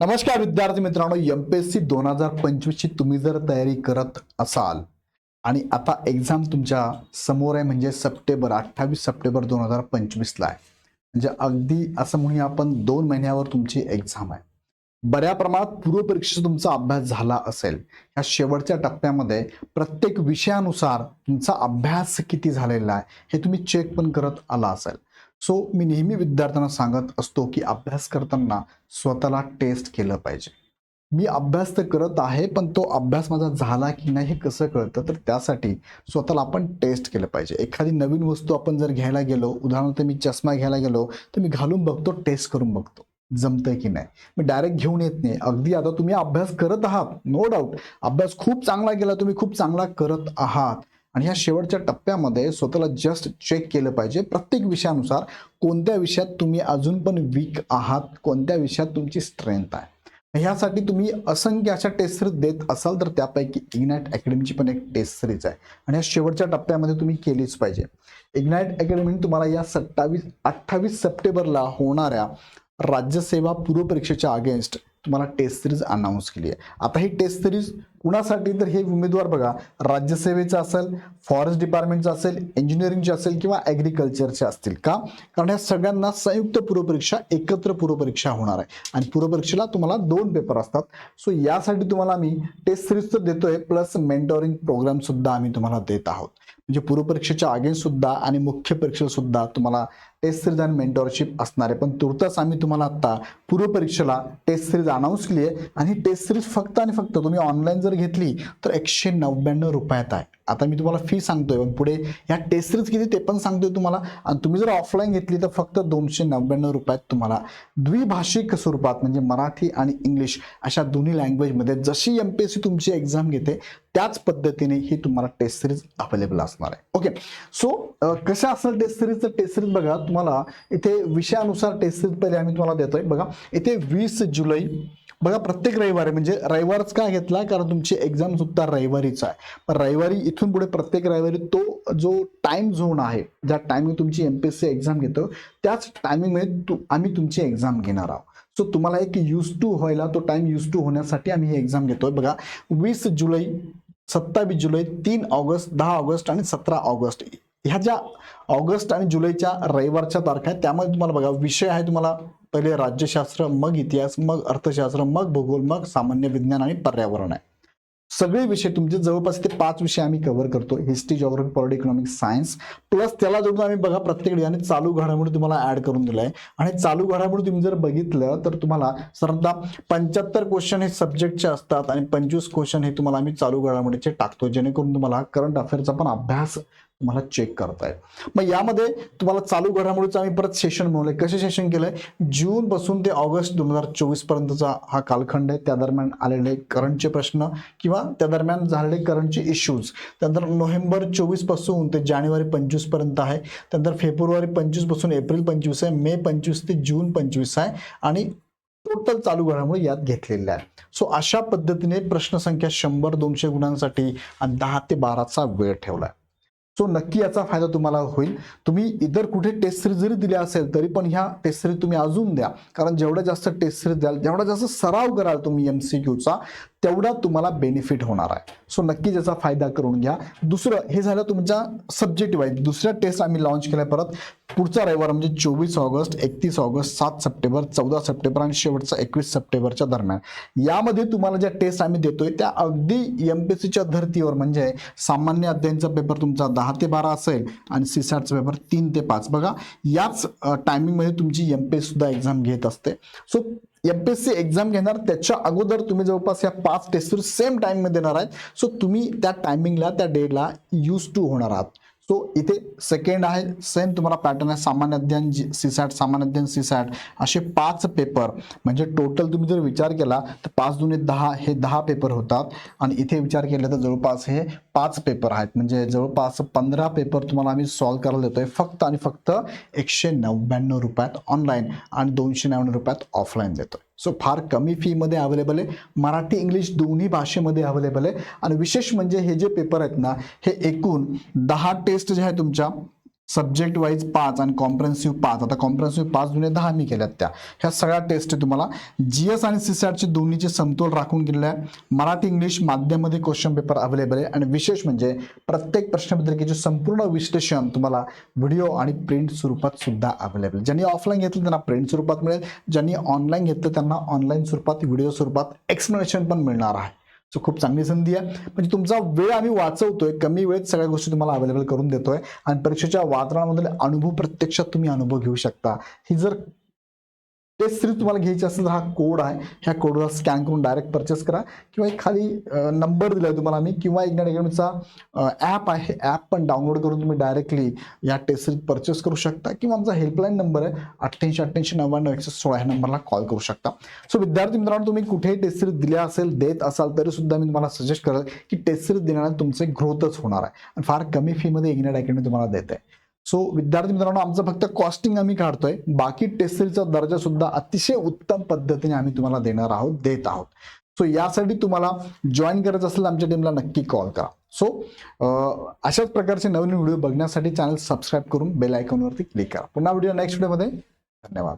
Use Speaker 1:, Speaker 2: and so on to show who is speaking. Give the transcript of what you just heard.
Speaker 1: नमस्कार विद्यार्थी मित्रांनो एम पी एस सी दोन हजार पंचवीसची तुम्ही जर तयारी करत असाल आणि आता एक्झाम तुमच्यासमोर आहे म्हणजे सप्टेंबर अठ्ठावीस सप्टेंबर दोन हजार पंचवीसला आहे. म्हणजे अगदी असं म्हणूया आपण दोन महिन्यावर तुमची एक्झाम आहे. बऱ्या प्रमाणात पूर्वपरीक्षेचा तुमचा अभ्यास झाला असेल. या शेवटच्या टप्प्यामध्ये प्रत्येक विषयानुसार तुमचा अभ्यास किती झालेला आहे हे तुम्ही चेक पण करत आला असेल. सो मी नेहमी विद्यार्थ्यांना सांगत असतो की अभ्यास करताना स्वतःला टेस्ट केलं पाहिजे. मी अभ्यास तर करत आहे पण तो अभ्यास माझा झाला की नाही हे कसं कळतं? तर त्यासाठी स्वतःला आपण टेस्ट केलं पाहिजे. एखादी नवीन वस्तू आपण जर घ्यायला गेलो उदाहरणार्थ मी चष्मा घ्यायला गेलो तर मी घालून बघतो टेस्ट करून बघतो. जमतंय की नाही? मी डायरेक्ट घेऊन येत नाही. अगदी आता तुम्ही अभ्यास करत आहात नो डाऊट अभ्यास खूप चांगला केला तुम्ही खूप चांगला करत आहात. आणि ह्या शेवटच्या टप्प्यामध्ये स्वतःला जस्ट चेक केलं पाहिजे. प्रत्येक विषयानुसार कोणत्या विषयात तुम्ही अजून पण वीक आहात कोणत्या विषयात तुमची स्ट्रेंथ आहे. ह्यासाठी तुम्ही असंख्य अशा टेस्ट सिरीज देत असाल तर त्यापैकी इग्नाईट अकॅडमीची पण एक टेस्ट सिरीज आहे. आणि या शेवटच्या टप्प्यामध्ये तुम्ही केलीच पाहिजे. इग्नाईट अकॅडमीने तुम्हाला या सत्तावीस अठ्ठावीस सप्टेंबरला होणाऱ्या राज्यसेवा पूर्वपरीक्षेच्या अगेन्स्ट तुम्हाला टेस्ट सिरीज अनाऊन्स केली आहे. आता ही टेस्ट सिरीज कुणासाठी? तर हे उमेदवार बघा राज्यसेवेचं असेल फॉरेस्ट डिपार्टमेंटचं असेल इंजिनिअरिंगचे असेल किंवा ॲग्रिकल्चरचे असतील का? कारण ह्या सगळ्यांना संयुक्त पूर्वपरीक्षा एकत्र पूर्वपरीक्षा होणार आहे. आणि पूर्वपरीक्षेला तुम्हाला दोन पेपर असतात. सो यासाठी तुम्हाला आम्ही टेस्ट सिरीज तर देतोय प्लस मेंटोरिंग प्रोग्रामसुद्धा आम्ही तुम्हाला देत आहोत. म्हणजे पूर्वपरीक्षेच्या अगेन्स्ट आणि मुख्य परीक्षेलासुद्धा तुम्हाला टेस्ट सिरीज आणि मेंटॉरशिप असणार आहे. पण तुर्तास आम्ही तुम्हाला आत्ता पूर्वपरीक्षेला टेस्ट सिरीज अनाऊन्स केली आहे. आणि टेस्ट सिरीज फक्त आणि फक्त तुम्ही ऑनलाईन जर घेतली तर एकशे नव्याण्णव रुपयात आहे. आता मी तुम्हाला फी सांगतोय पण पुढे ह्या टेस्ट सिरीज किती ते पण सांगतोय तुम्हाला. आणि तुम्ही जर ऑफलाईन घेतली तर फक्त दोनशे नव्याण्णव रुपयात तुम्हाला द्विभाषिक स्वरूपात म्हणजे मराठी आणि इंग्लिश अशा दोन्ही लँग्वेजमध्ये जशी एम पी एस सी तुमची एक्झाम घेते त्याच पद्धतीने ही तुम्हाला टेस्ट सिरीज अवेलेबल असणार आहे. ओके सो कशा असेल टेस्ट सिरीज तर टेस्ट सिरीज बघा तुम्हाला इथे विषयानुसार टेस्ट सिरीज पहिले आम्ही तुम्हाला देतोय. बघा इथे वीस जुलै बघा प्रत्येक रविवारी म्हणजे रविवारच का घेतला? कारण तुमची एक्झाम सुद्धा रविवारीच आहे. पण रविवारी इथून पुढे प्रत्येक रविवारी तो जो टाइम झोन आहे ज्या टायमिंग तुमची M P S C exam घेतो त्याच टायमिंगमध्ये तू आम्ही तुमची एक्झाम घेणार आहोत. सो तुम्हाला एक यूज टू व्हायला तो टाइम यूज टू होण्यासाठी आम्ही ही एक्झाम घेतोय. बघा वीस जुलै सत्तावीस जुलै तीन ऑगस्ट दहा ऑगस्ट आणि सतरा ऑगस्ट. ह्या ज्या ऑगस्ट आणि जुलैच्या रविवारच्या तारखा आहेत. त्यामध्ये तुम्हाला बघा विषय आहे तुम्हाला पहिले राज्यशास्त्र मग इतिहास मग अर्थशास्त्र मग भूगोल मग सामान्य विज्ञान आणि पर्यावरण आहे. सगळे विषय तुमचे जवळपास ते पाच विषय आम्ही कव्हर करतो. History geography polity economic science plus त्याला जोडून आम्ही बघा प्रत्येक ठिकाणी चालू घडामोडी तुम्हाला ऍड करून दिलाय. आणि चालू घडामोडी तुम्ही जर बघितलं तर तुम्हाला साधारणतः पंच्याहत्तर क्वेश्चन हे सब्जेक्टचे असतात आणि पंचवीस क्वेश्चन हे तुम्हाला आम्ही चालू घडामोडीचे टाकतो. जेणेकरून तुम्हाला करंट अफेअरचा पण अभ्यास तुम्हाला चेक करताय. मग यामध्ये तुम्हाला चालू घडामोडीचं आम्ही परत सेशन बनवलंय. कसे सेशन केलंय? जून पासून ते ऑगस्ट दोन हजार चोवीस पर्यंतचा हा कालखंड आहे. त्या दरम्यान आलेले करंटचे प्रश्न किंवा त्या दरम्यान झालेले करंटचे इश्यूज त्यानंतर नोव्हेंबर चोवीसपासून ते जानेवारी पंचवीसपर्यंत आहे. त्यानंतर फेब्रुवारी पंचवीसपासून एप्रिल पंचवीस आहे. मे पंचवीस ते जून पंचवीस आहे. आणि टोटल चालू घडामोडी यात घेतलेल्या आहे सो अशा पद्धतीने प्रश्नसंख्या शंभर दोनशे गुणांसाठी आणि दहा ते बाराचा वेळ ठेवला आहे सो नक्की याचा फायदा तुम्हाला होईल. तुम्ही इतर कुठे टेस्ट सिरीज जरी दिली असेल तरी पण ह्या टेस्ट सिरीज तुम्ही अजून द्या. कारण जेवढ्या जास्त टेस्ट सिरीज द्याल जेवढा जास्त सराव कराल तुम्ही एम सी क्यूचा तेवढा तुम्हाला बेनिफिट होणार आहे. सो नक्की त्याचा फायदा करून घ्या. दुसरं हे झालं तुमच्या सब्जेक्टिव्ह आहे दुसऱ्या टेस्ट आम्ही लॉन्च केल्या परत. पुढचा रविवार म्हणजे चोवीस ऑगस्ट एकतीस ऑगस्ट सात सप्टेंबर चौदा सप्टेंबर आणि शेवटचा एकवीस सप्टेंबरच्या दरम्यान. यामध्ये तुम्हाला ज्या टेस्ट आम्ही देतोय त्या अगदी एम पी एस सीच्या धर्तीवर म्हणजे सामान्य अध्ययनचा पेपर तुमचा दहा ते बारा असेल आणि सीसॅटचा पेपर तीन ते पाच. बघा याच टायमिंगमध्ये तुमची एम पी एस सुद्धा एक्झाम घेत असते. So M P S C exam घेणार. त्याच्या अगोदर तुम्ही जवळपास या पाच टेस्ट सेम टाईममध्ये देणार आहेत. सो तुम्ही त्या टायमिंगला त्या डेला यूज टू होणार आहात. सो इथे सेकंड आहे. सेम तुम्हाला पॅटर्न आहे. सामान्य अध्ययन जी सीसॅट सामान्य अध्ययन सीसॅट असे पाच पेपर म्हणजे टोटल तुम्ही जर विचार केला तर पाच दुने दहा हे दहा पेपर होतात. आणि इथे विचार केला तर जवळपास हे पाच पेपर आहेत. म्हणजे जवळपास पंधरा पेपर तुम्हाला आम्ही सॉल्व्ह करायला देतोय. फक्त आणि फक्त एकशे नव्याण्णव रुपयात ऑनलाईन आणि दोनशे नव्याण्णव रुपयात ऑफलाईन देतोय. सो फार कमी फीमध्ये अवेलेबल आहे. मराठी इंग्लिश दोन्ही भाषेमध्ये अवेलेबल आहे. आणि विशेष म्हणजे हे जे पेपर आहेत ना हे एकूण दहा टेस्ट जे आहे तुमच्या सब्जेक्ट वाईज पाच आणि कॉम्प्रेन्सिव्ह पाच. आता कॉम्प्रेन्सिव्ह पाच जुने दहा मी केल्यात त्या. ह्या सगळ्या टेस्ट तुम्हाला जी एस आणि सीसॅटचे दोन्हीचे समतोल राखून केलेले आहे. मराठी इंग्लिश माध्यममध्ये क्वेश्चन पेपर अवेलेबल आहे. आणि विशेष म्हणजे प्रत्येक प्रश्नपत्रिकेचे संपूर्ण विश्लेषण तुम्हाला व्हिडिओ आणि प्रिंट स्वरूपात सुद्धा अवेलेबल ज्यांनी ऑफलाईन घेतलं त्यांना प्रिंट स्वरूपात मिळेल. ज्यांनी ऑनलाईन घेतलं त्यांना ऑनलाईन स्वरूपात व्हिडिओ स्वरूपात एक्सप्लेनेशन पण मिळणार आहे. सो खूप चांगली संधी आहे. म्हणजे तुमचा वेळ आम्ही वाचवतोय. कमी वेळेत सगळ्या गोष्टी तुम्हाला अवेलेबल करून देतोय. आणि परीक्षेच्या वातावरणामधले अनुभव प्रत्यक्षात तुम्ही अनुभव घेऊ शकता. ही जर टेस्ट सिरीज तुम्हाला घ्यायची असेल तर हा कोड आहे. ह्या कोडला स्कॅन करून डायरेक्ट परचेस करा. किंवा एक खाली नंबर दिला आहे तुम्हाला आम्ही किंवा इग्नाट अकॅडमीचा ॲप आहे. ॲप पण डाउनलोड करून तुम्ही डायरेक्टली या टेस्ट सिरीज परचेस करू शकता. किंवा आमचा हेल्पलाईन नंबर आहे अठ्ठ्याऐंशी अठ्ठ्याऐंशी नव्याण्णव एकशे सोळा ह्या नंबरला कॉल करू शकता. सो विद्यार्थी मित्रांनो तुम्ही कुठेही टेस्ट सिरीज दिल्या असेल देत असाल तरी सुद्धा मी तुम्हाला सजेस्ट करेल की टेस्ट सिरीज देण्याने तुमचे ग्रोथच होणार आहे. आणि फार कमी फीमध्ये इग्नेट अकॅडमी तुम्हाला देते सो विद्यार्थी मित्रांनो आमचं फक्त कॉस्टिंग आम्ही काढतोय. बाकी टेस्ट सिरीजचा दर्जा सुद्धा अतिशय उत्तम पद्धतीने आम्ही तुम्हाला देणार आहोत देत आहोत. सो यासाठी तुम्हाला जॉईन करायचं असेल आमच्या टीमला नक्की कॉल करा. सो अशाच प्रकारचे नवीन व्हिडिओ बघण्यासाठी चॅनल सबस्क्राईब करून बेल आयकॉनवरती क्लिक करा. पुन्हा व्हिडिओ नेक्स्ट व्हिडिओमध्ये धन्यवाद.